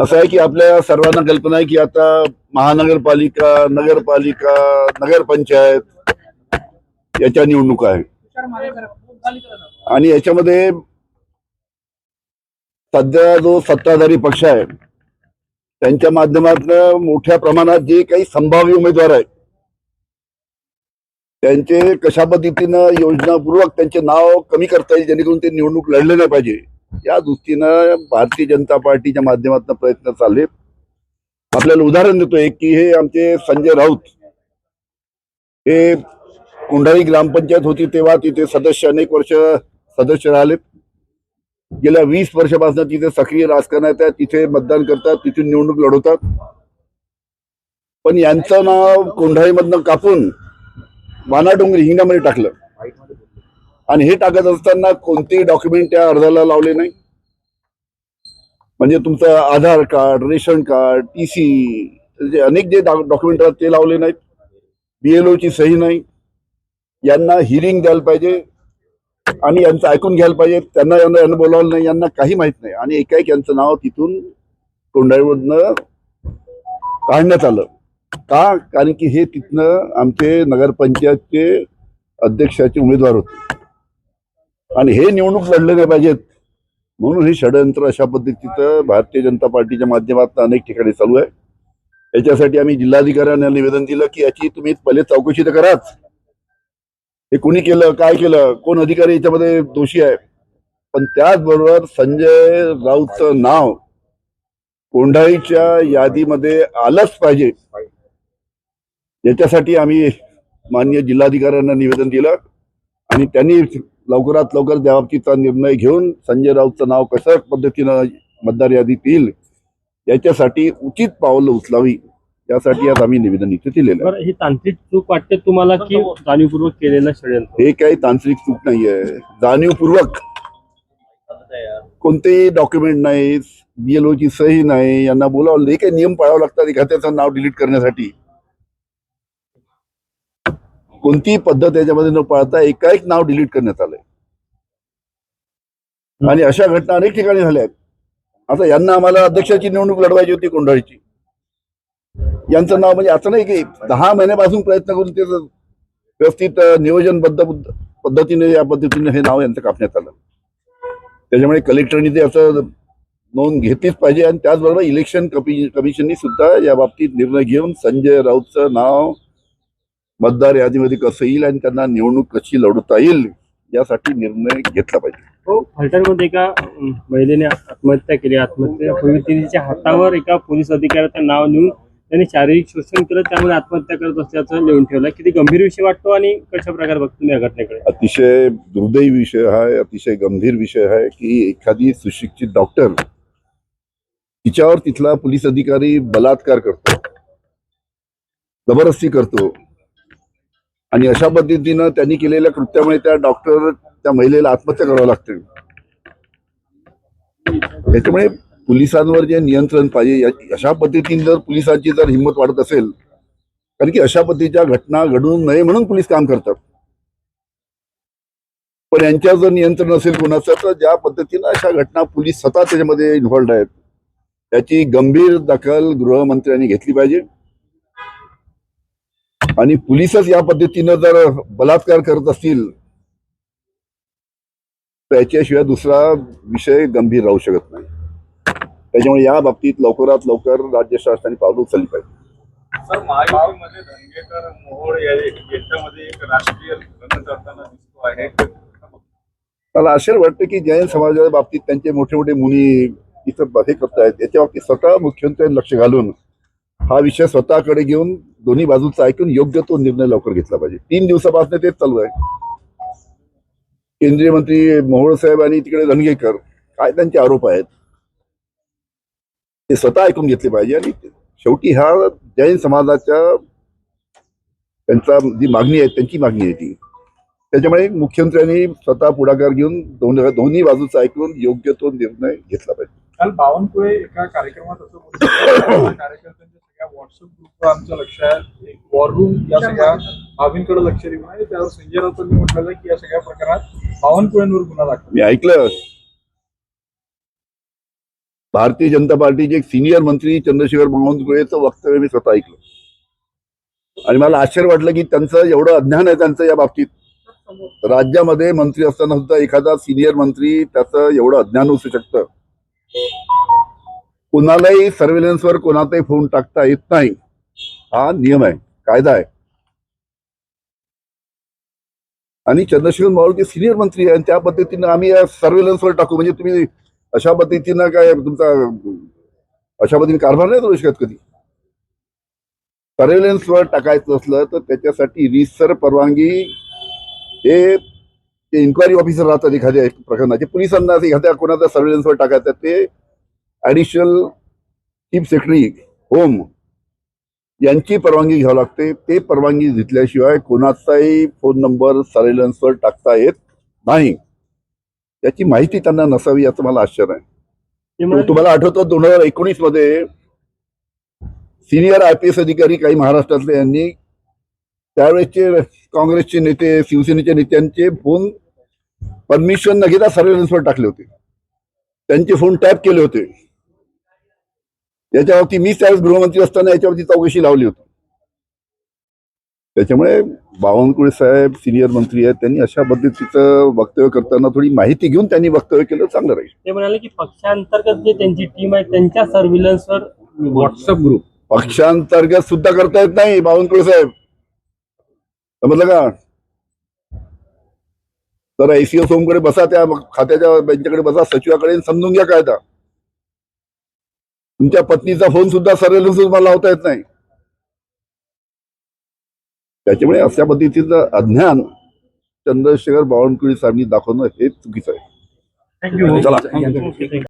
असं आहे की आपल्या सर्वांना कल्पना आहे की आता महानगरपालिका नगरपालिका नगरपंचायत याच्या निवडणुका आहे. आणि याच्यामध्ये सध्या जो सत्ताधारी पक्ष आहे त्यांच्या माध्यमातून मोठ्या प्रमाणात जे काही संभाव्य उमेदवार आहेत त्यांचे कशा पद्धतीनं योजनापूर्वक त्यांचे नाव कमी करता येईल जेणेकरून ते निवडणूक लढले नाही पाहिजे? या दृष्टीनं भारतीय जनता पार्टीच्या माध्यमातून प्रयत्न चालले आपल्याला उदाहरण देतो एक की हे आमचे संजय राऊत हे कोंढाळी ग्रामपंचायत होती तेव्हा तिथे सदस्य अनेक वर्ष सदस्य राहिले गेल्या वीस वर्षापासून तिथे सक्रिय राजकारणात आहे तिथे मतदान करतात तिथून निवडणूक लढवतात. पण यांचं नाव कोंढाळीमधनं कापून वानाडोंगरी हिंगामध्ये टाकलं. आणि हे टाकत असताना कोणतेही डॉक्युमेंट त्या अर्जाला लावले नाही. म्हणजे तुमचं Aadhaar card ration card T C जे अनेक जे डॉक्युमेंट आहेत ते लावले नाहीत. बीएलओची ची सही नाही. यांना हिरिंग द्यायला पाहिजे. आणि यांचं ऐकून घ्यायला पाहिजे. त्यांना यांना यांना बोलावलं नाही. यांना काही माहीत नाही. आणि एकाएक यांचं नाव तिथून कोंढाळीमधनं काढण्यात आलं. का? कारण की हे तिथनं आमचे नगरपंचायतचे अध्यक्षाचे उमेदवार होते. आणि हे निवडणूक लढले नाही पाहिजेत म्हणून हे षडयंत्र अशा पद्धतीचं भारतीय जनता पार्टीच्या माध्यमातून अनेक ठिकाणी चालू आहे. याच्यासाठी आम्ही जिल्हाधिकाऱ्यांना निवेदन दिलं की याची तुम्ही पहिले चौकशी तर कराच. हे कोणी केलं काय केलं कोण अधिकारी याच्यामध्ये दोषी आहे? पण त्याचबरोबर संजय राऊतचं नाव कोंढाईच्या यादीमध्ये आलंच पाहिजे. याच्यासाठी आम्ही मान्य जिल्हाधिकाऱ्यांना निवेदन दिलं आणि त्यांनी लवकरात लवकर त्या बाबतीचा निर्णय घेऊन संजय राऊतचं नाव कशा पद्धतीनं मतदार यादीत येईल याच्यासाठी उचित पावलं उचलावी यासाठी आज आम्ही निवेदन इथे दिलेलं आहे. ही तांत्रिक चूक वाटते तुम्हाला की जाणीवपूर्वक केलेलं षडयंत्र हे काही तांत्रिक चूक नाहीये. जाणीवपूर्वक कोणतेही डॉक्युमेंट नाही BLO ची सही नाही यांना बोलावलं हे काही नियम पाळावं लागतात एखाद्याचं नाव डिलीट करण्यासाठी. कोणतीही पद्धत याच्यामध्ये न पाळता एकाएक नाव डिलीट करण्यात आलंय. आणि अशा घटना अनेक ठिकाणी झाल्या आहेत. आता यांना आम्हाला अध्यक्षाची निवडणूक लढवायची होती कोंढाळीची. यांचं नाव म्हणजे असं नाही की दहा महिन्यापासून प्रयत्न करून ते व्यवस्थित नियोजनबद्ध बुद्ध- पद्धतीने या पद्धतीने हे नाव यांचं कापण्यात आलं. त्याच्यामुळे कलेक्टरनी ते असं नोंद घेतलीच पाहिजे. आणि त्याचबरोबर इलेक्शन कमी कमिशननी सुद्धा या बाबतीत निर्णय घेऊन संजय राऊतचं नाव मतदार यादीमध्ये कसं येईल आणि त्यांना निवडणूक कशी लढवता येईल यासाठी निर्णय घेतला पाहिजे. हो फलटणमध्ये एका महिलेने आत्महत्या केली. आत्महत्या होईल तिच्या हातावर एका पोलीस अधिकाऱ्याचं नाव नेऊन त्यांनी शारीरिक शोषण केलं. त्यामुळे आत्महत्या करत असल्याचं लिहून ठेवलं. किती गंभीर विषय वाटतो आणि कशा प्रकारे बघतो या घटनेकडे? अतिशय दुर्दैवी विषय आहे अतिशय गंभीर विषय आहे की एखादी सुशिक्षित डॉक्टर तिच्यावर तिथला पोलीस अधिकारी बलात्कार करतो जबरदस्ती करतो आणि अशा पद्धतीनं त्यांनी केलेल्या कृत्यामुळे त्या डॉक्टर त्या महिलेला आत्महत्या करावं लागते. त्याच्यामुळे पोलिसांवर जे नियंत्रण पाहिजे अशा पद्धतीने जर पोलिसांची जर हिंमत वाढत असेल कारण की अशा पद्धतीच्या घटना घडू नये म्हणून पोलीस काम करतात. पण यांच्यावर जर नियंत्रण असेल कोणाचं तर ज्या पद्धतीनं अशा घटना पोलीस स्वतः त्याच्यामध्ये इन्व्हॉल्ड आहेत. त्याची गंभीर दखल गृहमंत्र्यांनी घेतली पाहिजे. आणि पोलीसच या पद्धतीनं जर बलात्कार करत असतील तर याच्याशिवाय दुसरा विषय गंभीर राहू शकत नाही. त्याच्यामुळे या बाबतीत लवकरात लवकर राज्य शासनाने पावलं उचलली पाहिजे. सर महायुतीमध्ये धनगेकर मोहोळ या- यांच्यामध्ये एक राष्ट्रीय लग्न करताना दिसतो आहे. मला आश्चर्य वाटतं की जैन समाजाच्या बाबतीत त्यांचे मोठे मोठे मुनी इथं हे करतायत. याच्या बाबतीत स्वतः मुख्यमंत्र्यांनी लक्ष घालून हा विषय स्वतःकडे घेऊन दोन्ही बाजूचा ऐकून योग्य तो निर्णय लवकर घेतला पाहिजे. तीन दिवसापासून तेच चालू आहे. केंद्रीय मंत्री मोहोळ साहेब आणि तिकडे धनगेकर काय त्यांचे आरोप आहेत? ते स्वतः ऐकून घेतले पाहिजे आणि शेवटी हा जैन समाजाच्या त्यांचा जी मागणी आहे त्यांची मागणी आहे ती. त्याच्यामुळे मुख्यमंत्र्यांनी स्वतः पुढाकार घेऊन दोन दोन्ही बाजूचा ऐकून योग्य तो निर्णय घेतला पाहिजे. काल बावनकुळे एका कार्यक्रमात असं बोलले की कार्यकर्त्यांच्या सगळ्या एक वॉर रूम या सगळ्या बाबींकडे लक्ष देऊन आहे. त्यावर संजय राऊतांनी म्हटलेलं की या सगळ्या प्रकारात बावनकुळेंवर गुन्हा दाखल. मी ऐकलं. भारतीय जनता पार्टीचे एक सिनियर मंत्री चंद्रशेखर बावनकुळेचं वक्तव्य मी स्वतः ऐकलं. आणि मला आश्चर्य वाटलं की त्यांचं एवढं अज्ञान आहे त्यांचं या बाबतीत. राज्यामध्ये मंत्री असताना सुद्धा एखादा सिनियर मंत्री त्याचं एवढं अज्ञान असू शकतं. कोणालाही सर्व्हेलन्सवर कोणाचाही फोन टाकता येत नाही. हा नियम आहे कायदा आहे. आणि चंद्रशेखर बावनकुळे सिनियर मंत्री आहे आणि त्या पद्धतीनं आम्ही सर्वेलन्सवर टाकू. म्हणजे तुम्ही अशा पद्धतीनं काय तुमचा अशा पद्धतीने कारभार नाही करू शकत कधी. सर्वेलन्सवर टाकायचं असलं तर त्याच्यासाठी रिसर परवानगी हे ते इन्क्वायरी ऑफिसर राहतात एखाद्या प्रकरणाचे पोलिसांना एखाद्या कोणाचा सर्वेलन्सवर टाकायचं ते ऍडिशनल चीफ सेक्रेटरी होम यांची परवानगी घ्यावी लागते. ते परवानगी घेतल्याशिवाय कोणाचाही फोन नंबर सर्व्हेलन्सवर टाकता येत नाही. त्याची माहिती त्यांना नसावी याचं मला आश्चर्य आहे. तुम्हाला आठवतं दोन हजार एकोणीसमध्ये सिनियर आय पी एस अधिकारी काही महाराष्ट्रातले यांनी त्यावेळेसचे काँग्रेसचे नेते शिवसेनेच्या नेत्यांचे फोन परमिशन न घेता सर्व्हेलन्सवर टाकले होते. त्यांचे फोन टॅप केले होते. याच्यावरती मी त्यावेळेस गृहमंत्री असताना याच्यावरती चौकशी लावली होती. त्याच्यामुळे बावनकुळे साहेब सिनियर मंत्री आहेत त्यांनी अशा पद्धतीचं वक्तव्य करताना थोडी माहिती घेऊन त्यांनी वक्तव्य केलं चांगलं राहील. ते म्हणाले की पक्षांतर्गत जे त्यांची टीम आहे त्यांच्या सर्व्हिलन्सवर व्हॉट्सअप ग्रुप पक्षांतर्गत सुद्धा करता येत नाही बावनकुळे साहेब. समजलं का? तर एसीओ सोमकडे बसा त्या खात्याच्या बेंचकडे बसा सचिवाकडे समजून घ्या कायदा. तुमच्या पत्नीचा फोन सुद्धा सर्वेलन्स मला लावता येत नाही. त्याच्यामुळे अशा पद्धतीचं अज्ञान चंद्रशेखर बावनकुळे साहेबांनी दाखवणं हे चुकीचं आहे. चला.